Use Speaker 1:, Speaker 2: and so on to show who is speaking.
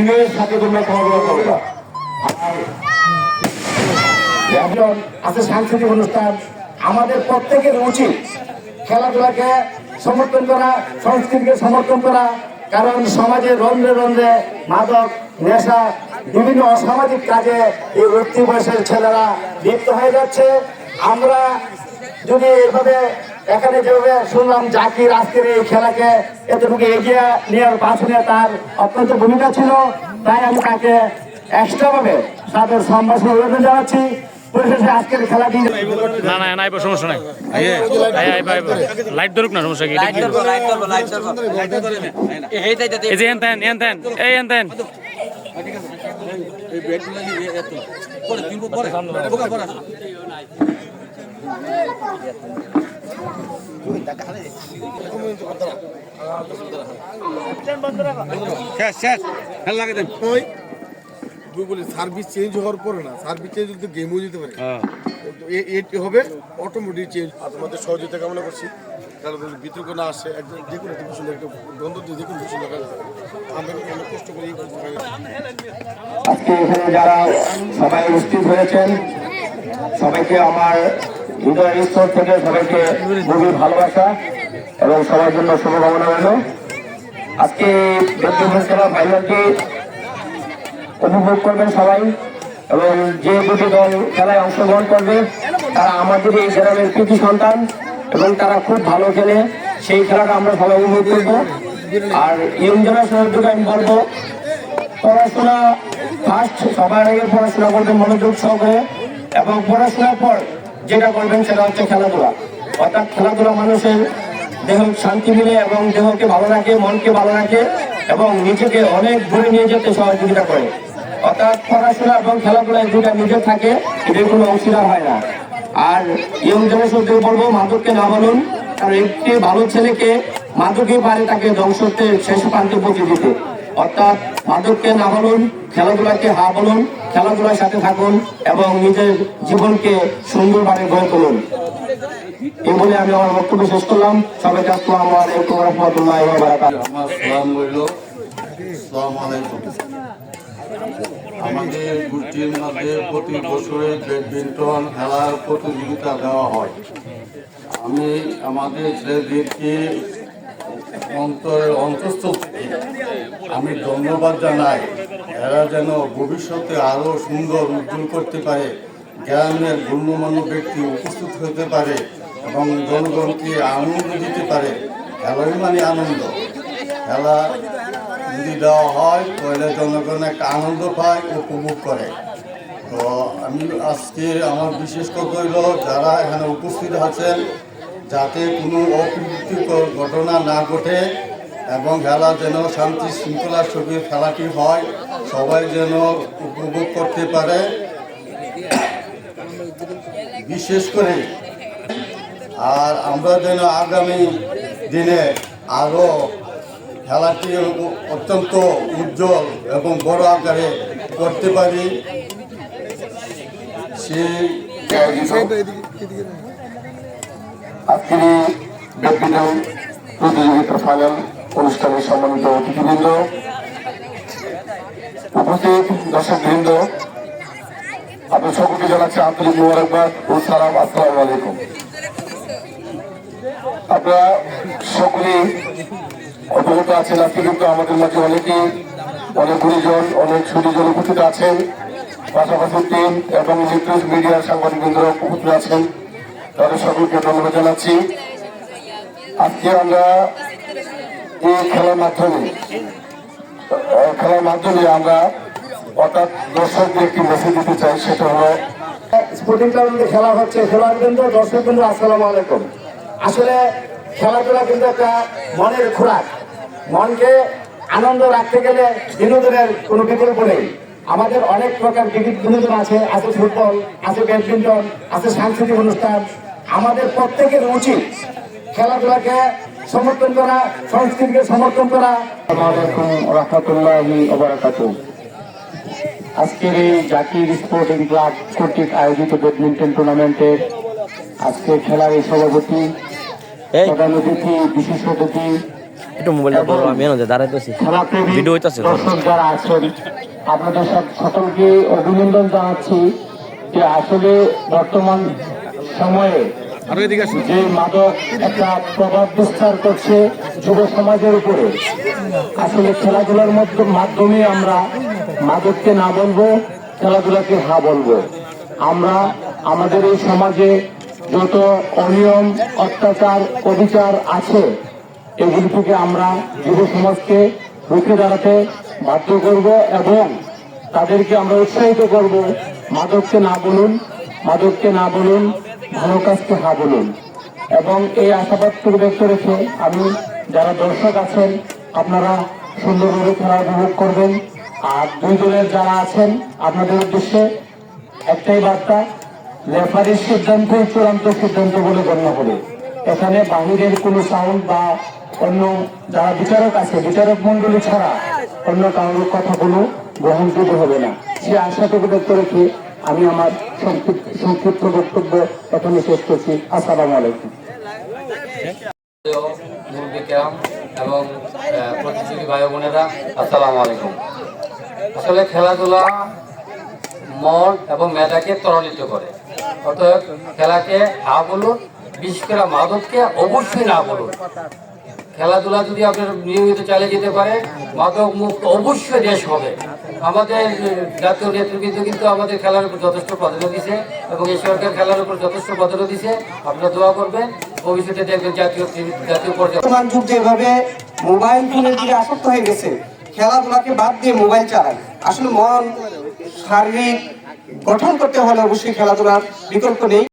Speaker 1: বিনয়ের সাথে তোমরা খেলাধুলা করবে। একজন আছে সাংস্কৃতিক অনুষ্ঠান। আমাদের প্রত্যেকের উচিত খেলাধুলাকে সমর্থন করা, সংস্কৃতিকে সমর্থন করা, কারণ সমাজে রন্ধ্রে রন্ধ্রে মাদক, নেশা, বিভিন্ন অসামাজিক কাজে এই উঠতি বয়সের ছেলেরা লিপ্ত হয়ে যাচ্ছে। আমরা যদি এভাবে এখানে যেভাবে শুনলাম জাকির আজকের এই খেলাকে এতটুকু এগিয়ে নেওয়ার পাশনে তার অত্যন্ত ভূমিকা ছিল তাই আমি তাকে এক্সট্রা ভাবে তাদের সম্ভাষণ অভিনন্দন জানাচ্ছি
Speaker 2: না না না সমস্যা নাই লাইট ধরুক না সমস্যা কি এটা
Speaker 3: লাইট
Speaker 2: কি?
Speaker 3: ধরবো লাইট ধরবো লাইট ধরবো এই তাই
Speaker 2: এই
Speaker 4: ওই তুই বলি সার্ভিস চেঞ্জ হওয়ার পরে না সার্ভিস চেঞ্জ কিন্তু গেমও যেতে পারে। তো এ- এটি হবে অটোমেটিক চেঞ্জ তোমাদের সহযোগিতা কামনা করছি। কারণ বিতর্ক না আসে একদম যে কোনো কিছু একটা দ্বন্দ্ব দিয়ে যে কোনো কিছু লাগা আমরা অনেক কষ্ট করে
Speaker 1: আজকে এখানে যারা সবাই উপস্থিত হয়েছেন সবাইকে আমার হৃদয়ের স্তর থেকে সবাইকে গভীর ভালোবাসা এবং সবার জন্য শুভকামনা রইল। আজকে ব্যক্তিগত খেলা ফাইনালটি উপভোগ করবেন সবাই এবং যে দুটি দল খেলায় অংশগ্রহণ করবে, তারা আমাদের এই গ্রামের কৃতি সন্তান এবং তারা খুব ভালো খেলে। সেই খেলাটা আমরা সবাই উপভোগ করব। আর ইয়ং দিকে আমি বলব, পড়াশোনা ফার্স্ট সবার আগে পড়াশোনা করবেন মনোযোগ সহকারে এবং পড়াশোনার পর যেটা বলবেন সেটা হচ্ছে খেলাধুলা। অর্থাৎ খেলাধুলা মানুষের দেহ শান্তি মিলে এবং দেহকে ভালো রাখে, মনকে ভালো রাখে এবং নিজেকে অনেক দূরে নিয়ে যেতে সহযোগিতা করে। অর্থাৎ পড়াশোনা এবং খেলাধুলায় দুটা নিজে থাকে, এদের কোনো অংশীদার হয় না। আর ইয়ং জেনারেশনকে বলব, মাদককে না বলুন, কারণ একটি ভালো ছেলেকে মাদকই পারে তাকে ধ্বংসতে শেষ প্রান্তে পৌঁছে দিতে। অর্থাৎ মাদককে না বলুন, খেলাধুলাকে হা বলুন খেলাধুলার সাথে থাকুন এবং নিজের জীবনকে সুন্দরভাবে গড়ে তুলুন। এই বলে আমি আমার বক্তব্য শেষ করলাম। সবাইকে আসসালামু আলাইকুম রহমতুল্লাহ
Speaker 5: আমাদের গোষ্ঠীর মধ্যে প্রতি বছরে ব্যাডমিন্টন খেলার প্রতিযোগিতা দেওয়া হয়। আমি আমাদের ছেলেদেরকে অন্তরের অন্তঃস্থল আমি ধন্যবাদ জানাই। এরা যেন ভবিষ্যতে আরও সুন্দর, উজ্জ্বল করতে পারে গ্রামের গণ্যমান্য ব্যক্তি উপস্থিত হতে পারে এবং জনগণকে আনন্দ দিতে পারে। খেলাই মানে আনন্দ। খেলা যদি দেওয়া হয়, তাহলে জনগণ একটা আনন্দ পায়, উপভোগ করে। তো আমি আজকে আমার বিশেষ কথা হইল, যারা এখানে উপস্থিত আছেন, যাতে কোনো অপ্রীতিকর ঘটনা না ঘটে এবং খেলা যেন শান্তি শৃঙ্খলার সঙ্গে খেলাটি হয়, সবাই যেন উপভোগ করতে পারে। বিশেষ করে আর আমরা যেন আগামী দিনে আরও খেলাটি অত্যন্ত উজ্জ্বল এবং বড় আকারে করতে পারি। সেই
Speaker 1: আজকের প্রতিযোগিতার ফাইনাল অনুষ্ঠানের সম্মানিত অতিথিবৃন্দ, উপস্থিত দর্শক বৃন্দ আপনার সকলকে জানাচ্ছি আন্তরিক মোবারকবাদ ও সালাম, আসসালামু আলাইকুম। আপনারা সকলেই অবগত আছেন, আজকে কিন্তু আমাদের মাঝে অনেকেই, অনেক গুরুজন, অনেক সুদীজন উপস্থিত আছেন। পাশাপাশি টিম এবং ইলেকট্রনিক মিডিয়ার সাংবাদিক বৃন্দরা উপস্থিত আছেন। তাদের সকলকে ধন্যবাদ জানাচ্ছি। আজকে আমরা এই খেলার মাধ্যমে খেলার মাধ্যমে আমরা অর্থাৎ দর্শকদের একটি মেসেজ দিতে চাই, সেটা হলো স্পোর্টিং ক্লাবে খেলা হচ্ছে খেলার কিন্তু দর্শক কিন্তু আসসালামু আলাইকুম। আসলে খেলাধুলা কিন্তু একটা মনের খোরাক। মনকে আনন্দ রাখতে গেলে বিনোদনের কোনো বিকল্প নেই। আমাদের অনেক প্রকার বিনোদন আছে আছে ফুটবল, আছে ব্যাডমিন্টন, আছে সাংস্কৃতিক অনুষ্ঠান। আমাদের প্রত্যেকের উচিত খেলাধুলাকে সমর্থন করা সংস্কৃতিকে সমর্থন করা। রহমতুল্লাহি আজকের এই জাকির স্পোর্টিং ক্লাব কর্তৃক আয়োজিত ব্যাডমিন্টন টুর্নামেন্টের আজকে খেলার এই সভাপতি প্রধান অতিথি বিশেষ অতিথি
Speaker 3: একটু মোবাইলটা বড় আমি এনে দাঁড়াইতেছি ভিডিও হইতাছে।
Speaker 6: দর্শক যারা আছেন আপনাদের সব সকলকে অভিনন্দন জানাচ্ছি যে আসলে বর্তমান সময়ে যে মাদক একটা প্রভাব বিস্তার করছে যুব সমাজের উপরে। আসলে খেলাধুলার মধ্য- মাধ্যমে আমরা মাদককে না বলব, খেলাধুলাকে হা বলব। আমরা আমাদের এই সমাজে যত অনিয়ম, অত্যাচার, অবিচার আছে, এগুলি থেকে আমরা যুব সমাজকে রুখে দাঁড়াতে বাধ্য করব এবং তাদেরকে আমরা উৎসাহিত করব। মাদককে না বলুন, মাদককে না বলুন ভালো কাজকে হা বলুন। এবং এই আশাবাদটুকু ব্যক্ত রেখে আমি, যারা দর্শক আছেন, আপনারা সুন্দরভাবে খেলা উপভোগ করবেন। আর দুই দলের যারা আছেন, আপনাদের উদ্দেশ্যে একটাই বার্তা, রেফারির সিদ্ধান্তই চূড়ান্ত সিদ্ধান্ত বলে গণ্য হবে। এখানে বাহিরের কোনো সাউন্ড বা অন্য যারা বিচারক আছে, বিচারক মন্ডলী ছাড়া অন্য কারোর কথাগুলো গ্রহণযোগ্য হবে না। সে আশাটুকু ব্যক্ত রেখে আমি আমার সংক্ষিপ্ত বক্তব্য এখানে শেষ করছি। আসসালামু আলাইকুম।
Speaker 7: এবং প্রতিযোগী ভাই বোনেরা, আসসালামু আলাইকুম। আসলে খেলাধুলা মন এবং মেধাকে ত্বরান্বিত করে। অতএব খেলাকে হা বলুন, বিশেষ করে মাদককে অবশ্যই না বলুন। খেলাধুলা যদি আপনার নিয়মিত চালিয়ে যেতে পারে মাদক মুক্ত অবশ্যই দেশ হবে। আমাদের জাতীয় নেতৃবৃন্দ কিন্তু আমাদের খেলার উপর যথেষ্ট প্রাধান্য দিছে এবং এই সরকার খেলার উপর যথেষ্ট প্রাধান্য দিছে। আপনারা দোয়া করবেন, ভবিষ্যতে দেখবেন জাতীয় জাতীয় পর্যায়ে।
Speaker 8: যুগ যেভাবে মোবাইল ফোনের দিকে আসক্ত হয়ে গেছে, খেলাধুলাকে বাদ দিয়ে মোবাইল চালায়। আসলে মন, শারীরিক গঠন করতে হলে অবশ্যই খেলাধুলার বিকল্প নেই।